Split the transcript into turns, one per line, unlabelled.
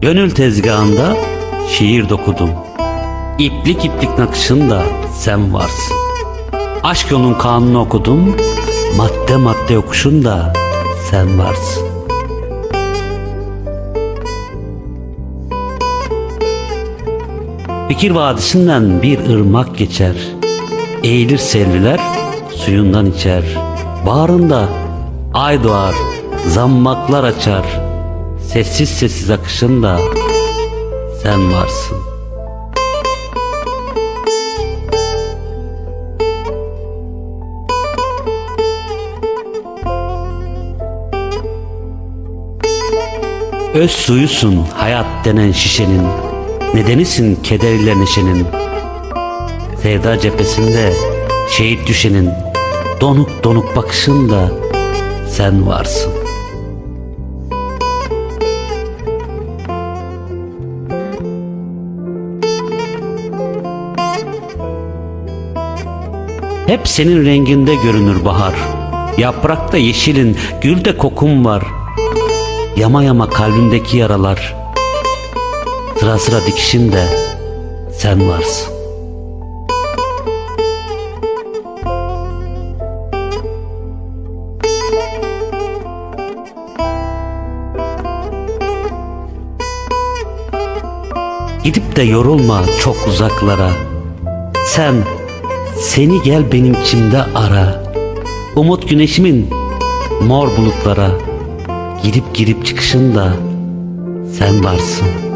Gönül tezgahında şiir dokudum. İplik iplik nakışında sen varsın. Aşk yolun kanunu okudum. Madde madde yokuşunda sen varsın. Fikir vadisinden bir ırmak geçer. Eğilir selviler suyundan içer. Bağrında ay doğar, zammaklar açar. Sessiz sessiz akışında sen varsın. Öz suyusun hayat denen şişenin Nedenisin keder ile neşenin Sevda cephesinde şehit düşenin Donuk donuk bakışında sen varsın Hep senin renginde görünür bahar. Yaprakta yeşilin, gülde kokun var. Yama yama kalbimdeki yaralar. Sıra sıra dikişinde sen varsın. Gidip de yorulma çok uzaklara. Sen seni gel benim içimde ara. Umut güneşimin mor bulutlara Girip girip çıkışında sen varsın